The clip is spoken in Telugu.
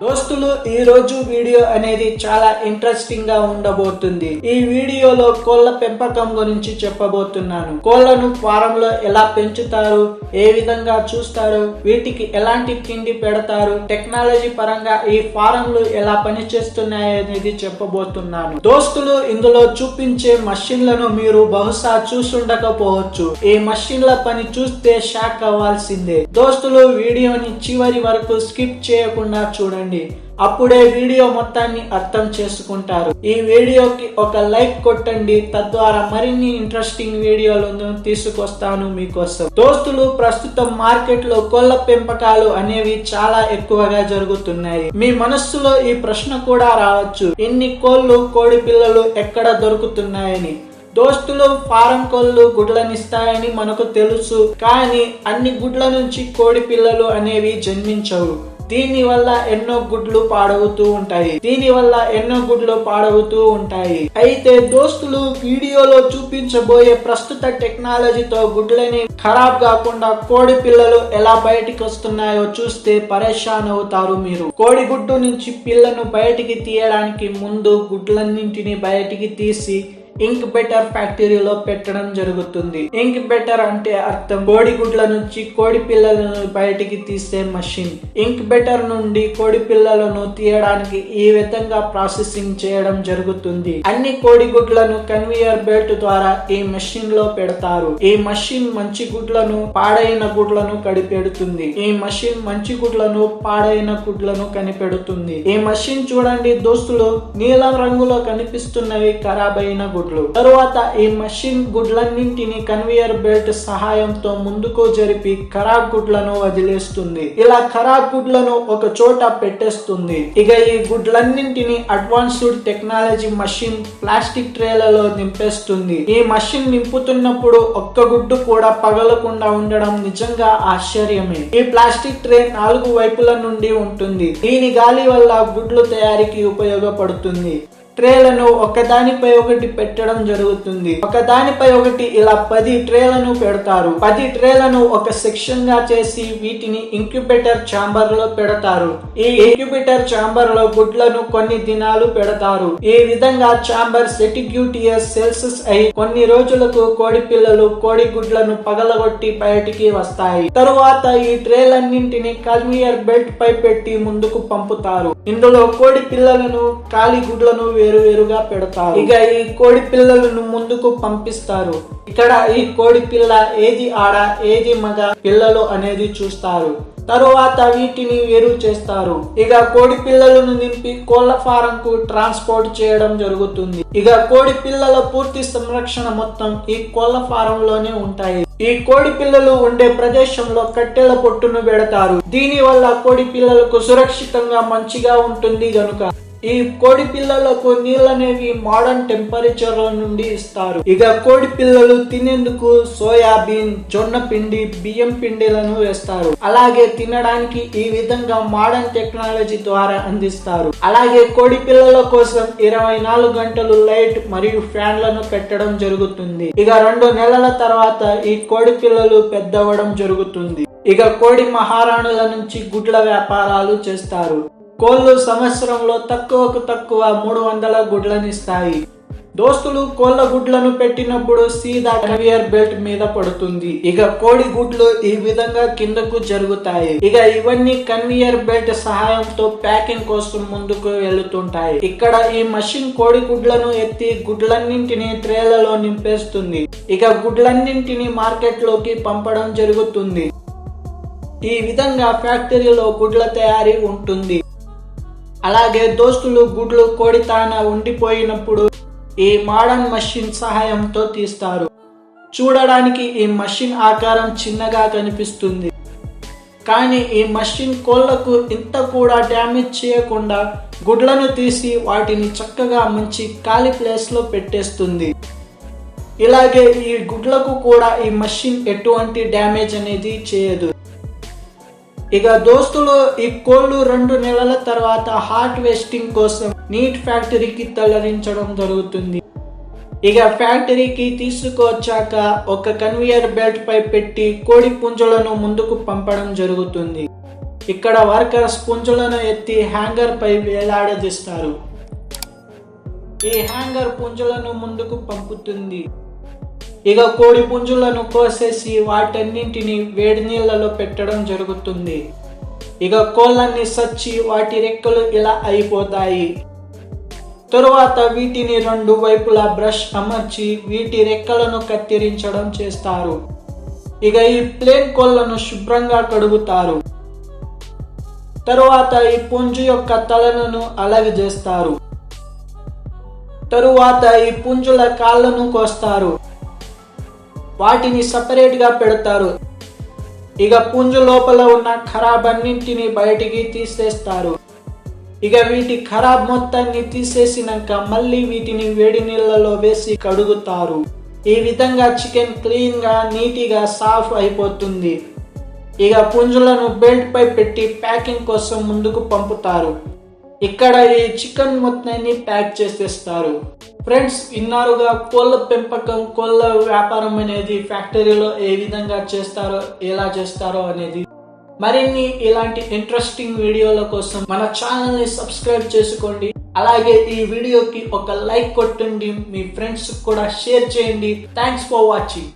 దోస్తులు ఈ రోజు వీడియో అనేది చాలా ఇంట్రెస్టింగ్గా ఉండబోతుంది. ఈ వీడియోలో కోళ్ళ పెంపకం గురించి చెప్పబోతున్నాను. కోళ్ళను ఫారంలో ఎలా పెంచుతారు ఏ విధంగా చూస్తారు వీటికి ఎలాంటి తిండి పెడతారు టెక్నాలజీ పరంగా ఈ ఫారంలు ఎలా పనిచేస్తున్నాయి అనేది చెప్పబోతున్నాను. దోస్తులు ఇందులో చూపించే మషిన్లను మీరు బహుశా చూసుండకపోవచ్చు. ఈ మషిన్ల పని చూస్తే షాక్ అవ్వాల్సిందే. దోస్తులు వీడియోని చివరి వరకు స్కిప్ చేయకుండా చూడండి. అప్పుడే వీడియో మొత్తాన్ని అర్థం చేసుకుంటారు. ఈ వీడియోకి ఒక లైక్ కొట్టండి. తద్వారా మరిన్ని ఇంట్రెస్టింగ్ వీడియోలను తీసుకొస్తాను మీకోసం. దోస్తులు ప్రస్తుతం మార్కెట్లో కోళ్ళ పెంపకాలు అనేవి చాలా ఎక్కువగా జరుగుతున్నాయి. మీ మనస్సులో ఈ ప్రశ్న కూడా రావచ్చు. ఎన్ని కోళ్ళు కోడి పిల్లలు ఎక్కడ దొరుకుతున్నాయని? దోస్తులు ఫారం కోళ్ళు గుడ్లనిస్తాయని మనకు తెలుసు. కానీ అన్ని గుడ్ల నుంచి కోడి పిల్లలు అనేవి జన్మించవు. దీని వల్ల ఎన్నో గుడ్లు పాడవుతూ ఉంటాయి. దీని వల్ల ఎన్నో గుడ్లు పాడవుతూ ఉంటాయి. అయితే దోస్తులు వీడియోలో చూపించబోయే ప్రస్తుత టెక్నాలజీతో గుడ్లని ఖరాబ్ కాకుండా కోడి పిల్లలు ఎలా బయటికి వస్తున్నాయో చూస్తే పరేషాన్ అవుతారు మీరు. కోడి గుడ్డు నుంచి పిల్లను బయటికి తీయడానికి ముందు గుడ్లన్నింటిని బయటికి తీసి ఇంక్ బెటర్ ఫ్యాక్టరీలో పెట్టడం జరుగుతుంది. ఇంక్ బెటర్ అంటే అర్థం. కోడి గుడ్ల నుంచి కోడి పిల్లలను బయటికి తీసే మషిన్ ఇంక్ బెటర్ నుండి కోడి పిల్లలను తీయడానికి ఈ విధంగా ప్రాసెసింగ్ చేయడం జరుగుతుంది. అన్ని కోడి గుడ్లను కన్వేయర్ బెల్ట్ ద్వారా ఈ మెషిన్లో పెడతారు. ఈ మషిన్ మంచి గుడ్లను పాడైన గుడ్లను కడిపెడుతుంది ఈ మషిన్ మంచి గుడ్లను పాడైన గుడ్లను కనిపెడుతుంది. ఈ మషిన్ చూడండి దోస్తులు నీలం రంగులో కనిపిస్తున్నవి ఖరాబైన అయిన గుడ్లు. తరువాత ఈ మషిన్ గుడ్లన్నింటిని కన్వేయర్ బెల్ట్ సహాయంతో ముందుకు జరిపి ఖరాబ్ గుడ్లను వదిలేస్తుంది. ఇలా ఖరాబ్ గుడ్లను ఒక చోట పెట్టేస్తుంది. ఇక ఈ గుడ్లన్నింటిని అడ్వాన్స్డ్ టెక్నాలజీ మషిన్ ప్లాస్టిక్ ట్రేలలో నింపేస్తుంది. ఈ మషిన్ నింపుతున్నప్పుడు ఒక్క గుడ్డు కూడా పగలకుండా ఉండడం నిజంగా ఆశ్చర్యమే. ఈ ప్లాస్టిక్ ట్రే నాలుగు వైపుల నుండి ఉంటుంది. దీని గాలి వల్ల గుడ్లు తయారీకి ఉపయోగపడుతుంది. ట్రేలను ఒకదానిపై ఒకటి పెట్టడం జరుగుతుంది. ఒకదానిపై ఒకటి ఇలా పది ట్రేలను పెడతారు. పది ట్రేలను ఒక సెక్షన్గా చేసి వీటిని ఇంక్యుబేటర్ ఛాంబర్లో పెడతారు. ఈ ఇంక్యుబేటర్ ఛాంబర్లో గుడ్లను కొన్ని దినాలు పెడతారు. ఈ విధంగా ఛాంబర్ సెటిగ్యూటియస్ సెల్సియస్ అయి కొన్ని రోజులకు కోడి పిల్లలు కోడి గుడ్లను పగలగొట్టి బయటికి వస్తాయి. తరువాత ఈ ట్రేలన్నింటిని కన్వేయర్ బెల్ట్ పై పెట్టి ముందుకు పంపుతారు. ఇందులో కోడి పిల్లలను కాలి గుడ్లను వేరు వేరుగా పెడతారు. ఇక ఈ కోడి పిల్లలను ముందుకు పంపిస్తారు. ఇక్కడ ఈ కోడి పిల్ల ఏది ఆడ ఏది మగ పిల్లలు అనేది చూస్తారు. తరువాత వీటిని వేరు చేస్తారు. ఇక కోడి పిల్లలను నింపి కోళ్ళ ఫారం కు ట్రాన్స్పోర్ట్ చేయడం జరుగుతుంది. ఇక కోడి పిల్లల పూర్తి సంరక్షణ మొత్తం ఈ కోళ్ళ ఫారం లోనే ఉంటాయి. ఈ కోడి పిల్లలు ఉండే ప్రదేశంలో కట్టెల పొట్టును పెడతారు. దీని వల్ల కోడి పిల్లలకు సురక్షితంగా మంచిగా ఉంటుంది గనుక. ఈ కోడి పిల్లలకు నీళ్ళనేవి మోడర్న్ టెంపరేచర్ నుండి ఇస్తారు. ఇక కోడి పిల్లలు తినేందుకు సోయాబీన్ జొన్న పిండి బియ్యం పిండిలను వేస్తారు. అలాగే తినడానికి ఈ విధంగా మోడర్న్ టెక్నాలజీ ద్వారా అందిస్తారు. అలాగే కోడి పిల్లల కోసం ఇరవై నాలుగు గంటలు లైట్ మరియు ఫ్యాన్లను పెట్టడం జరుగుతుంది. ఇక రెండు నెలల తర్వాత ఈ కోడి పిల్లలు పెద్దవడం జరుగుతుంది. ఇక కోడి మహారాణుల నుంచి గుడ్ల వ్యాపారాలు చేస్తారు. కోళ్ళు సంవత్సరంలో తక్కువకు తక్కువ మూడు వందల గుడ్లనిస్తాయి. దోస్తులు కోళ్ళ గుడ్లను పెట్టినప్పుడు సీదా కన్వేయర్ బెల్ట్ మీద పడుతుంది. ఇక కోడి గుడ్లు ఈ విధంగా కిందకు జరుగుతాయి. ఇక ఇవన్నీ కన్వేయర్ బెల్ట్ సహాయంతో ప్యాకింగ్ కోసం ముందుకు వెళుతుంటాయి. ఇక్కడ ఈ మషిన్ కోడి గుడ్లను ఎత్తి గుడ్లన్నింటినీ ట్రేలలో నింపేస్తుంది. ఇక గుడ్లన్నింటినీ మార్కెట్లోకి పంపడం జరుగుతుంది. ఈ విధంగా ఫ్యాక్టరీలో గుడ్ల తయారీ ఉంటుంది. అలాగే దోస్తులు గుడ్లు కోడితాన ఉండిపోయినప్పుడు ఈ మోడర్న్ మషిన్ సహాయంతో తీస్తారు. చూడడానికి ఈ మషిన్ ఆకారం చిన్నగా కనిపిస్తుంది. కానీ ఈ మషిన్ కోళ్ళకు ఇంత కూడా డ్యామేజ్ చేయకుండా గుడ్లను తీసి వాటిని చక్కగా మంచి ఖాళీ ప్లేస్లో పెట్టేస్తుంది. ఇలాగే ఈ గుడ్లకు కూడా ఈ మషిన్ ఎటువంటి డ్యామేజ్ అనేది చేయదు. ఇక దోస్తులు ఈ కోళ్ళు రెండు నెలల తర్వాత హార్ట్ వేస్టింగ్ కోసం నీట్ ఫ్యాక్టరీకి తరలించడం జరుగుతుంది. ఇక ఫ్యాక్టరీకి తీసుకొచ్చాక ఒక కన్వేయర్ బెల్ట్ పై పెట్టి కోడి పుంజులను ముందుకు పంపడం జరుగుతుంది. ఇక్కడ వర్కర్స్ పుంజులను ఎత్తి హ్యాంగర్ పై వేలాడదీస్తారు. ఈ హ్యాంగర్ పుంజులను ముందుకు పంపుతుంది. ఇక కోడి పుంజులను కోసేసి వాటన్నింటిని వేడి నీళ్ళలో పెట్టడం జరుగుతుంది. ఇక కోళ్ళని సచ్చి వాటి రెక్కలు ఇలా అయిపోతాయి. తరువాత వీటిని రెండు వైపులా బ్రష్ అమర్చి వీటి రెక్కలను కత్తిరించడం చేస్తారు. ఇక ఈ ప్లేన్ కోళ్ళను శుభ్రంగా కడుగుతారు. తరువాత ఈ పుంజు యొక్క తలను అలాగే చేస్తారు. తరువాత ఈ పుంజుల కాళ్ళను కోస్తారు. వాటిని సపరేట్గా పెడతారు. ఇక పుంజు లోపల ఉన్న ఖరాబ్ అన్నింటిని బయటికి తీసేస్తారు. ఇక వీటి ఖరాబ్ మొత్తాన్ని తీసేసినాక మళ్ళీ వీటిని వేడి నీళ్ళలో వేసి కడుగుతారు. ఈ విధంగా చికెన్ క్లీన్గా నీటిగా సాఫ్ అయిపోతుంది. ఇక పుంజులను బెల్ట్పై పెట్టి ప్యాకింగ్ కోసం ముందుకు పంపుతారు. ఇక్కడ ఈ చికెన్ మొత్తాన్ని ప్యాక్ చేసేస్తారు. ఫ్రెండ్స్ విన్నారుగా కోళ్ళ పెంపకం కోళ్ళ వ్యాపారం అనేది ఫ్యాక్టరీలో ఏ విధంగా చేస్తారో ఎలా చేస్తారో అనేది మరిన్ని ఇలాంటి ఇంట్రెస్టింగ్ వీడియోల కోసం మన ఛానల్ని సబ్స్క్రైబ్ చేసుకోండి. అలాగే ఈ వీడియోకి ఒక లైక్ కొట్టండి. మీ ఫ్రెండ్స్ కూడా షేర్ చేయండి. Thanks for watching